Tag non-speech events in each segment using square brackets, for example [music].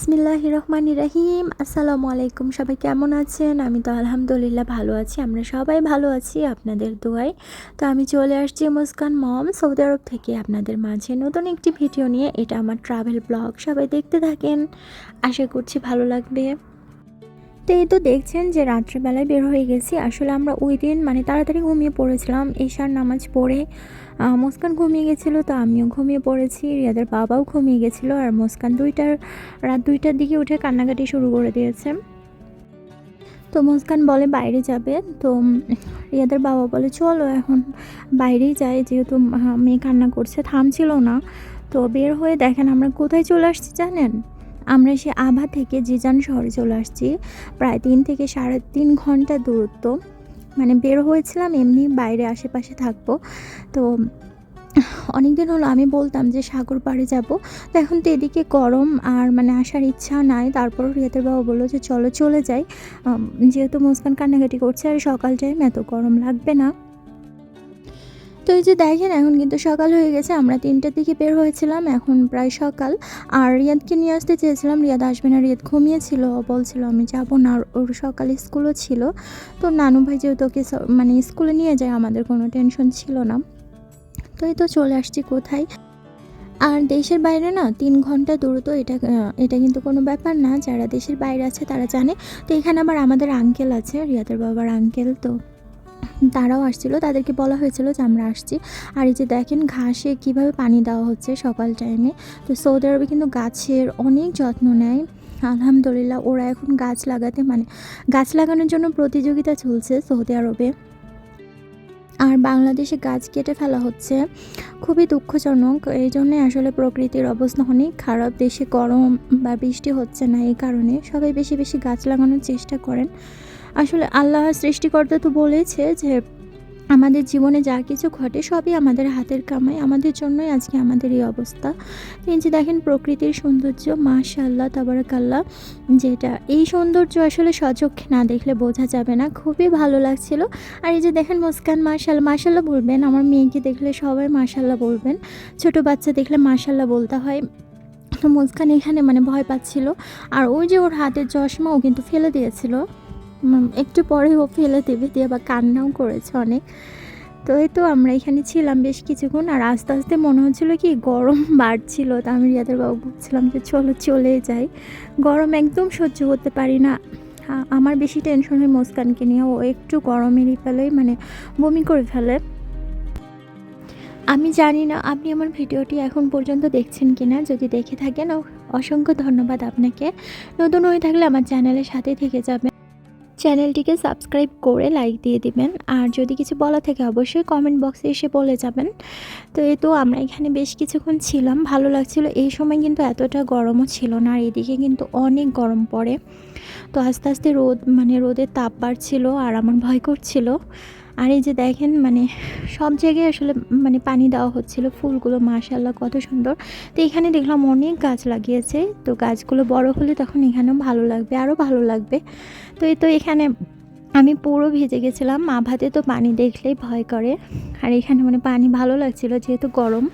বিসমিল্লাহ রহমান রাহিম আসসালামু আলাইকুম সবাই কেমন আছেন? আমি তো আলহামদুলিল্লাহ ভালো আছি, আমরা সবাই ভালো আছি আপনাদের দোয়ায়। তো আমি চলে আসছি মুসকান মম, সৌদি আরব থেকে আপনাদের মাঝে নতুন একটি ভিডিও নিয়ে। এটা আমার ট্রাভেল ব্লগ সবাই দেখতে থাকেন। আশা করছি ভালো লাগবে। তো এই তো দেখছেন যে রাত্রেবেলায় বের হয়ে গেছি। আসলে আমরা ওই দিন মানে তাড়াতাড়ি ঘুমিয়ে পড়েছিলাম। এশার নামাজ পড়ে মুস্কান ঘুমিয়ে গেছিল, তো আমিও ঘুমিয়ে পড়েছি। রিয়াদের বাবাও ঘুমিয়ে গেছিল আর মুস্কান দুইটার, রাত দুইটার দিকে উঠে কান্নাকাটি শুরু করে দিয়েছে। তো মুস্কান বলে, বাইরে যাবে? তো রিয়াদের বাবা বলে, চলো, এখন বাইরেই যাই। যেহেতু মেয়ে কান্না করছে, থামছিল না। তো বের হয়ে দেখেন, আমরা কোথায় চলে আসছি জানেন? আমরা সে আভা থেকে জিজান শহরে চলে আসছি। প্রায় তিন থেকে সাড়ে তিন ঘণ্টা দূরত্ব। মানে বের হয়েছিলাম এমনি বাইরে আশেপাশে থাকব। তো অনেক দিন হলো আমি বলতাম যে সাগর পাড়ে যাব। তো এখন তো এদিকে গরম আর মানে আসার ইচ্ছা নাই। তারপর রিয়াতের বাবা বলল যে চলো চলে যাই। যেহেতু মুস্কান কান্নাকাটি করছে আর সকাল টাইম এত গরম লাগবে না। তো এই যে দেখেন, এখন কিন্তু সকাল হয়ে গেছে, আমরা তিনটার দিকে বের হয়েছিলাম, এখন প্রায় সকাল। আর রিয়াদকে নিয়ে আসতে চেয়েছিলাম, রিয়াদ আসবে না, রিয়াদ ঘুমিয়েছিল বলছিল আমি যাব না, আর ওর সকালে স্কুলও ছিল। তো নানু ভাই যেহেতু ওকে মানে স্কুলে নিয়ে যায়, আমাদের কোনো টেনশন ছিল না। তো এই তো চলে আসছি কোথায়? আর দেশের বাইরে না, তিন ঘণ্টা দূরত্ব, এটা এটা কিন্তু কোনো ব্যাপার না, যারা দেশের বাইরে আছে তারা জানে। তো এখানে আবার আমাদের আঙ্কেল আছে, রিয়াদের বাবার আঙ্কেল তো। তারাও আসছিল, তাদেরকে বলা হয়েছিল যে আমরা আসছি। আর এই যে দেখেন ঘাসে কীভাবে পানি দেওয়া হচ্ছে সকাল টাইমে তো সৌদি আরবে কিন্তু গাছের অনেক যত্ন নেয়। আলহামদুলিল্লাহ, ওরা এখন গাছ লাগাতে মানে গাছ লাগানোর জন্য প্রতিযোগিতা চলছে সৌদি আরবে। আর বাংলাদেশে গাছ কেটে ফেলা হচ্ছে। খুবই দুঃখজনক। এই জন্যে আসলে প্রকৃতির অবস্থা অনেক খারাপ। দেশে গরম বা বৃষ্টি হচ্ছে না এই কারণে। সবাই বেশি বেশি গাছ লাগানোর চেষ্টা করেন। আসলে আল্লাহ সৃষ্টিকর্তা তো বলেছে যে আমাদের জীবনে যা কিছু ঘটে সবই আমাদের হাতের কামাই, আমাদের জন্যই আজকে আমাদের এই অবস্থা। যে দেখেন প্রকৃতির সৌন্দর্য মাশাল্লাহ তাবারাকাল্লাহ, যেটা এই সৌন্দর্য আসলে সচক্ষে না দেখলে বোঝা যাবে না। খুবই ভালো লাগছিল। আর এই যে দেখেন মুস্কান মাশাল্লাহ মাশাল্লাহ বলবেন, আমার মেয়েকে দেখলে সবাই মাশাল্লাহ বলবেন, ছোট বাচ্চা দেখলে মাশাল্লাহ বলতে হয়। তো মুস্কান এখানে মানে ভয় পাচ্ছিল। আর ওই যে ওর হাতের চশমা ও কিন্তু ফেলে দিয়েছিল। একটু পরে ও ফেলে দেবে, দিয়ে আবার কান্নাও করেছে অনেক। তো এই তো আমরা এখানে ছিলাম বেশ কিছুক্ষণ, আর আস্তে আস্তে মনে হচ্ছিল কি গরম [laughs] বাড়ছিল। তা আমি রিয়াদের বাবু বলছিলাম যে, চলো, চলে যাই। গরম একদম সহ্য করতে পারি না। আমার বেশি টেনশন হয় মুস্কানকে নিয়ে। ও একটু গরমেরই ফেলেই মানে বমি করে ফেলে। আমি জানি না আপনি আমার ভিডিওটি এখন পর্যন্ত দেখছেন কি না যদি দেখে থাকেন, অসংখ্য ধন্যবাদ আপনাকে। নতুন হয়ে থাকলে আমার চ্যানেলের সাথে থেকে যাবেন। চ্যানেলটিকে সাবস্ক্রাইব করে লাইক দিয়ে দিবেন। আর যদি কিছু বলা থাকে, অবশ্যই কমেন্ট বক্সে এসে বলে যাবেন। তো এই তো আমরা এখানে বেশ কিছুক্ষণ ছিলাম, ভালো লাগছিল। এই সময় কিন্তু এতটা গরমও ছিল না, আর এদিকে কিন্তু অনেক গরম পড়ে। তো আস্তে আস্তে রোদ মানে রোদের তাপ বাড়ছিল, আর আমার ভয় করছিল। আর এই যে দেখেন মানে সব জায়গায় আসলে মানে পানি দেওয়া হচ্ছিল, ফুলগুলো মাশাল্লাহ কত সুন্দর। তো এখানে দেখলাম অনেক গাছ লাগিয়েছে, তো গাছগুলো বড় হলে তখন এখানেও ভালো লাগবে আরও ভালো লাগবে। তো এই তো এখানে আমি পুরো ভেজে গেছিলাম মা ভাতে তো পানি দেখলেই ভয় করে। আর এখানে মানে পানি ভালো লাগছিল, যেহেতু গরম।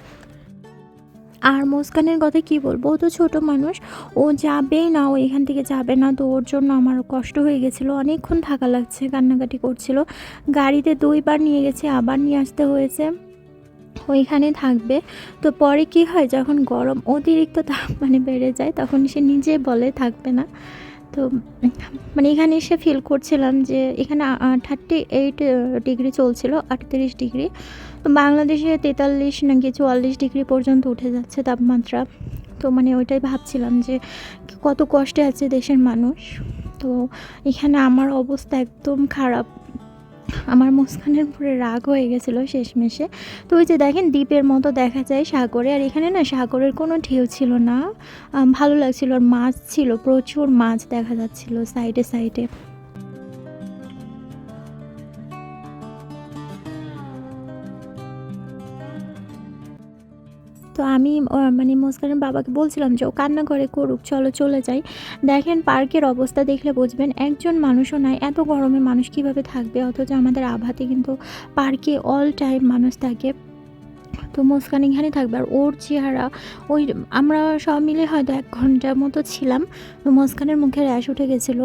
আর মুস্কানের কথা কি বলব? ও তো ছোট মানুষ। ও যাবেই না, ও এখান থেকে যাবে না। তো ওর জন্য আমার কষ্ট হয়ে গেছিল। অনেকক্ষণ থাকা লাগছে, কান্নাকাটি করছিল। গাড়িতে দুইবার নিয়ে গেছে, আবার নিয়ে আসতে হয়েছে। ওইখানে থাকবে। তো পরে কি হয়? যখন গরম অতিরিক্ত তাপ [laughs] মানে বেড়ে যায়, তখন সে নিজে বলে থাকবে না। তো মানে এখানে এসে ফিল করছিলাম যে এখানে থার্টি এইট ডিগ্রি চলছিল, আটত্রিশ ডিগ্রি বাংলাদেশে তেতাল্লিশ নাকি চুয়াল্লিশ ডিগ্রি পর্যন্ত উঠে যাচ্ছে তাপমাত্রা। তো মানে ওইটাই ভাবছিলাম যে কত কষ্টে আছে দেশের মানুষ। তো এখানে আমার অবস্থা একদম খারাপ। আমার মুস্কানের উপরে রাগ হয়ে গেছিল শেষমেশে। তো ওই যে দেখেন দ্বীপের মতো দেখা যায় সাগরে। আর এখানে না সাগরের কোনো ঢেউ ছিল না। ভালো লাগছিল। আর মাছ ছিল, প্রচুর মাছ দেখা যাচ্ছিল সাইডে সাইডে তো আমি মানে মুস্কানের বাবাকে বলছিলাম যে ও কান্না করে করুক, চলো চলে যাই। দেখেন পার্কের অবস্থা দেখলে বুঝবেন, একজন মানুষও নাই, এত গরমে মানুষ কীভাবে থাকবে? অথচ আমাদের আভাতে কিন্তু পার্কে অল টাইম মানুষ থাকে। তো মুস্কান এখানে থাকবে, আর ওর চেহারা, ওই আমরা সব মিলে হয়তো এক ঘণ্টার মতো ছিলাম। তো মুস্কানের মুখে র্যাশ উঠে গেছিল।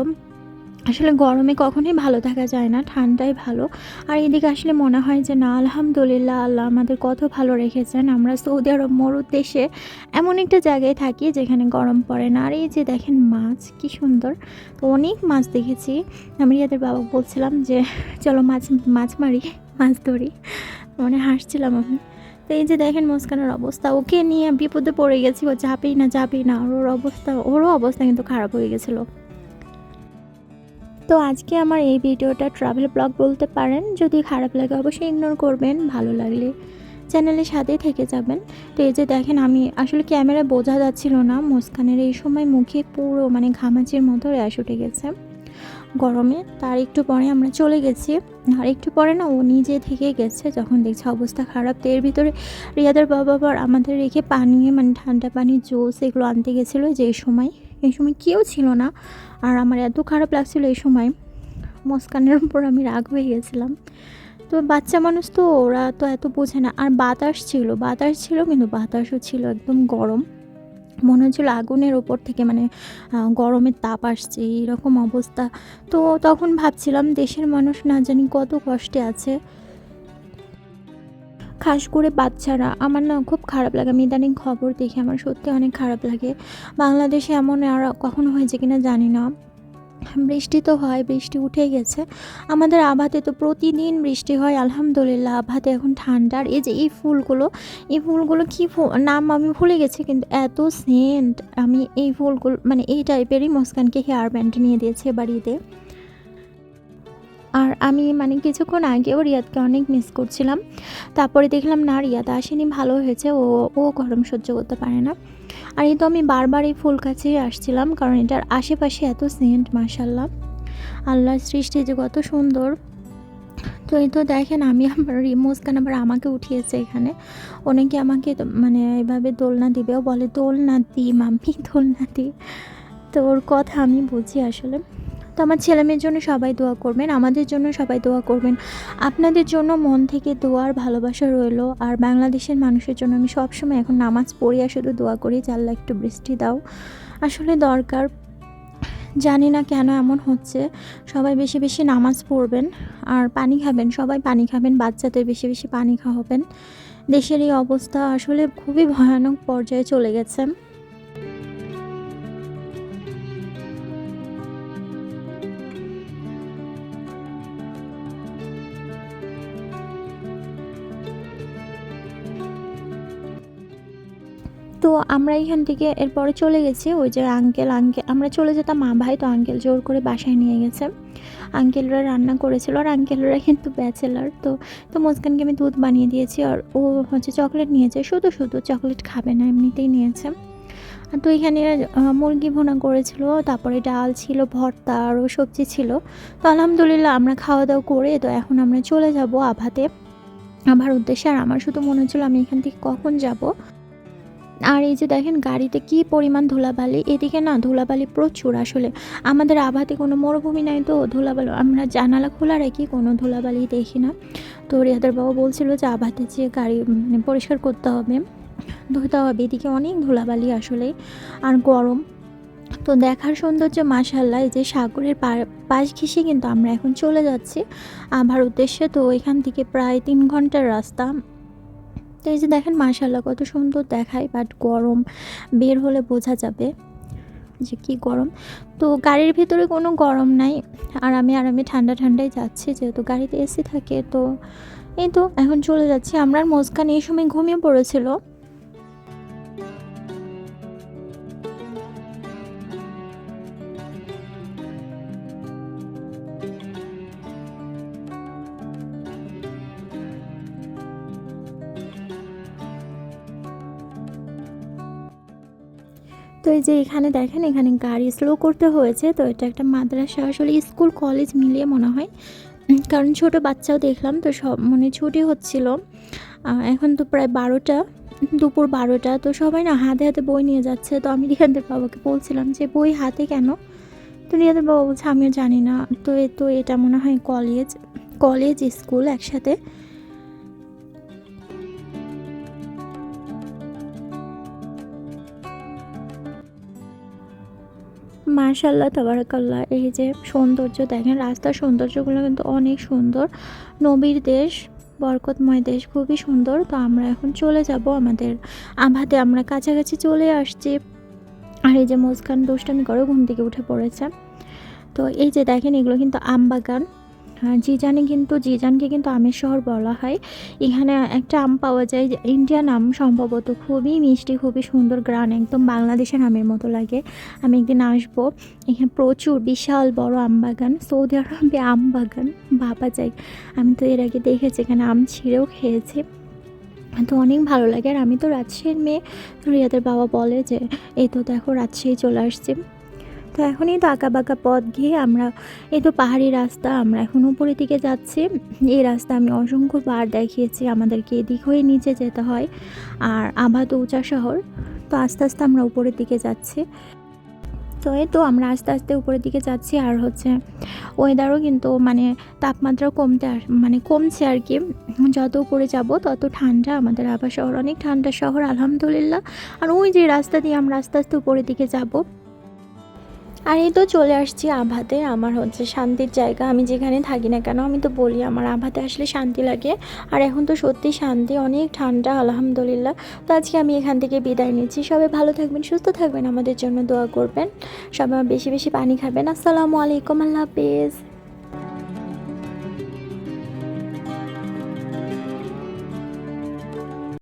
আসলে গরমে কখনোই ভালো থাকা যায় না, ঠান্ডাই ভালো। আর এদিকে আসলে মনে হয় যে না, আলহামদুলিল্লাহ, আল্লাহ আমাদের কত ভালো রেখেছেন। আমরা সৌদি আরব মরুদ দেশে এমন একটা জায়গায় থাকি যেখানে গরম পড়ে না। আর এই যে দেখেন মাছ, কি সুন্দর। তো অনেক মাছ দেখেছি। আমি রিয়াদের বাবা বলছিলাম যে, চলো মাছ মাছ মারি, মাছ ধরি। মানে হাসছিলাম আমি। তো এই যে দেখেন মুস্কানের অবস্থা, ওকে নিয়ে বিপদে পড়ে গেছি, ও যাবেই না যাবেই না। ওর অবস্থা, ওরও অবস্থা কিন্তু খারাপ হয়ে গেছিল। তো আজকে আমার এই ভিডিওটা ট্রাভেল ব্লগ বলতে পারেন। যদি খারাপ লাগে অবশ্যই ইগনোর করবেন, ভালো লাগলে চ্যানেলের সাথেই থেকে যাবেন। তো এই যে দেখেন, আমি আসলে ক্যামেরা বোঝা যাচ্ছিল না, মুস্কানের এই সময় মুখে পুরো মানে ঘামাচির মতো র্যাশ উঠে গেছে। গরমে তার একটু পরে আমরা চলে গেছি। আর একটু পরে না ও নিজে থেকে গেছে, যখন দেখছে অবস্থা খারাপ, তো এর ভিতরে রিয়াদের বাবা আবার আমাদের রেখে পানি মানে ঠান্ডা পানি জুস এগুলো আনতে গেছিল যে সময়। এই সময় কেউ ছিল না। আর আমার এত খারাপ লাগছিল এই সময়। মস্কানের উপর আমি রাগ হয়ে গেছিলাম। তো বাচ্চা মানুষ তো, ওরা তো এত বোঝে না। আর বাতাস ছিল বাতাস ছিল কিন্তু বাতাসও ছিল একদম গরম। মনে হচ্ছিল আগুনের ওপর থেকে মানে গরমের তাপ আসছে এরকম অবস্থা। তো তখন ভাবছিলাম দেশের মানুষ না জানি কত কষ্টে আছে। খাস করে বাচ্চারা, আমার না খুব খারাপ লাগে। আমি ইদানিং খবর দেখি, আমার সত্যি অনেক খারাপ লাগে। বাংলাদেশে এমন আর কখনো হয়েছে কিনা জানি না। বৃষ্টি তো হয়, বৃষ্টি উঠে গেছে। আমাদের আভাতে তো প্রতিদিন বৃষ্টি হয়, আলহামদুলিল্লাহ। আভাতে এখন ঠান্ডার এই যে এই ফুলগুলো এই ফুলগুলো কী নাম আমি ভুলে গেছি, কিন্তু এত সেন্ট। আমি এই ফুলগুলো মানে এই টাইপেরই মুস্কানকে হেয়ার ব্যান্ড নিয়ে দিয়েছে বাড়িতে। আর আমি মানে কিছুক্ষণ আগেও রিয়াদকে অনেক মিস করছিলাম। তারপরে দেখলাম, না, রিয়াদ আসেনি, ভালো হয়েছে, ও ও গরম সহ্য করতে পারে না। আর এই তো আমি বারবার এই ফুল কাছেই আসছিলাম, কারণ এটার আশেপাশে এত সেন্ট মাসাল্লাহ আল্লাহর সৃষ্টি যে কত সুন্দর। তো এই তো দেখেন, আমি আমার মুস্কান আবার আমাকে উঠিয়েছে এখানে? অনেকে আমাকে মানে এভাবে দোলনা দিবেও বলে, দোলনা দি, মাম্মি, দোলনা দি। তো ওর কথা আমি বুঝি আসলে। তো আমার ছেলে মেয়ের জন্য সবাই দোয়া করবেন, আমাদের জন্য সবাই দোয়া করবেন। আপনাদের জন্য মন থেকে দোয়ার ভালোবাসা রইল, আর বাংলাদেশের মানুষের জন্য আমি সবসময় এখন নামাজ পড়ি আর শুধু দোয়া করি আল্লাহ একটু বৃষ্টি দাও। আসলে দরকার, জানি না কেন এমন হচ্ছে, সবাই বেশি বেশি নামাজ পড়বেন আর পানি খাবেন, সবাই পানি খাবেন, বাচ্চাদের বেশি বেশি পানি খাওয়াবেন। দেশের এই অবস্থা আসলে খুবই ভয়ানক পর্যায়ে চলে গেছে। তো আমরা এখান থেকে এরপরে চলে গেছি, ওই যে আঙ্কেল আঙ্কেল আমরা চলে যেতাম মা ভাই, তো আঙ্কেল জোর করে বাসায় নিয়ে গেছে। আঙ্কেলরা রান্না করেছিল আর আঙ্কেলরা কিন্তু ব্যাচেলার তো তো মুস্কানকে আমি দুধ বানিয়ে দিয়েছি আর ও হচ্ছে চকলেট নিয়েছে, শুধু শুধু চকলেট খাবে না, এমনিতেই নিয়েছে। তো এখানে মুরগি ভুনা করেছিল, তারপরে ডাল ছিল, ভর্তা, আরও সবজি ছিল। তো আলহামদুলিল্লাহ আমরা খাওয়া দাওয়া করে, তো এখন আমরা চলে যাব আভাতে। আমার উদ্দেশ্যে আর আমার শুধু মনে হচ্ছিল আমি এখান থেকে কখন যাব। আর এই যে দেখেন গাড়িতে কি পরিমাণ ধুলাবালি, এদিকে না ধুলাবালি প্রচুর আসলে। আমাদের আভাতে কোনো মরুভূমি নাই তো ধুলাবালি, আমরা জানালা খোলা রাখি কোনো ধুলাবালি দেখি না। তো রিয়াদের বাবা বলছিল যে আভাতে যে গাড়ি মানে পরিষ্কার করতে হবে, ধুতে হবে, এদিকে অনেক ধুলাবালি আসলে, আর গরম। তো দেখার সৌন্দর্য মাসাল্লাহ এই যে সাগরের পাশ ঘেঁষে কিন্তু আমরা এখন চলে যাচ্ছি। আভার উদ্দেশ্যে তো এখান থেকে প্রায় তিন ঘণ্টার রাস্তা। তো এই যে দেখেন মাশাল্লাহ কত সুন্দর দেখায় বাট গরম বের হলে বোঝা যাবে যে কি গরম। তো গাড়ির ভিতরে কোনো গরম নাই, আর আমি আরামে ঠান্ডা ঠান্ডায় যাচ্ছি, যেহেতু গাড়িতে এসি থাকে, তো এই তো এখন চলে যাচ্ছি। আমরা মুস্কান এই সময় ঘুমিয়ে পড়েছিল। তো এই যে এখানে দেখেন, এখানে গাড়ি স্লো করতে হয়েছে। তো এটা একটা মাদ্রাসা, আসলে স্কুল কলেজ মিলিয়ে মনে হয়। কারণ ছোট বাচ্চাও দেখলাম, তো সব মানে ছুটি হচ্ছিল। এখন তো প্রায় বারোটা, দুপুর বারোটা। তো সবাই না হাতে হাতে বই নিয়ে যাচ্ছে। তো আমি রিয়াদের বাবাকে বলছিলাম যে, বই হাতে কেন? তো রিয়াদের বাবা বলছে, আমিও জানি না। তো এ, তো এটা মনে হয় কলেজ কলেজ স্কুল একসাথে। মাশাল্লাহ তাবারাকাল্লাহ। এই যে সৌন্দর্য, দেখেন রাস্তার সৌন্দর্যগুলো কিন্তু অনেক সুন্দর। নবীর দেশ, বরকতময় দেশ, খুবই সুন্দর। তো আমরা এখন চলে যাব আমাদের আভাতে আমরা কাছাকাছি চলে আসছি। আর এই যে মুস্কান দুষ্টামি করে ঘুম থেকে উঠে পড়েছে। তো এই যে দেখেন এগুলো কিন্তু আম বাগান জিজানে কিন্তু, জিজানকে কিন্তু আমের শহর বলা হয়। এখানে একটা আম পাওয়া যায়, ইন্ডিয়ান আম সম্ভবত খুবই মিষ্টি, খুবই সুন্দর গ্রান, একদম বাংলাদেশের আমের মতো লাগে। আমি একদিন আসব, এখানে প্রচুর বিশাল বড় আম বাগান, সৌদি আরবে আম বাগান ভাবা যায় আমি তো এর আগে দেখেছি, এখানে আম ছিঁড়েও খেয়েছি। তো অনেক ভালো লাগে। আর আমি তো রাজশাহীর মেয়ে রিয়াদের বাবা বলে যে, এই তো দেখো, রাজশাহী চলে আসছি। তো এখনই তো আঁকা বাঁকা পথ গিয়ে আমরা, এই তো পাহাড়ি রাস্তা, আমরা এখন উপরের দিকে যাচ্ছি। এই রাস্তা আমি অসংখ্য বার দেখিয়েছি, আমাদেরকে এদিক হয়ে নিচে যেতে হয়। আর তো উঁচা শহর, তো আস্তে আস্তে আমরা উপরের দিকে যাচ্ছি। তো এই তো আমরা আস্তে আস্তে উপরের দিকে যাচ্ছি, আর হচ্ছে ওয়েদারও কিন্তু মানে তাপমাত্রা কমতে মানে কমছে আর কি। যত উপরে যাব, তত ঠান্ডা। আমাদের আভা শহর অনেক ঠান্ডা শহর, আলহামদুলিল্লাহ। আর ওই যে রাস্তা দিয়ে আমরা আস্তে আস্তে উপরের দিকে যাব আর এই তো চলে আসছি আভাতে। আমার হচ্ছে শান্তির জায়গা। আমি যেখানে থাকি না কেন, আমি তো বলি আমার আভাতে আসলে শান্তি লাগে। আর এখন তো সত্যি শান্তি, অনেক ঠান্ডা, আলহামদুলিল্লাহ। তো আজকে আমি এখান থেকে বিদায় নিচ্ছি। সবাই ভালো থাকবেন, সুস্থ থাকবেন, আমাদের জন্য দোয়া করবেন। সবাই বেশি বেশি পানি খাবেন। আসসালামু আলাইকুম, আল্লাহ হাফেজ।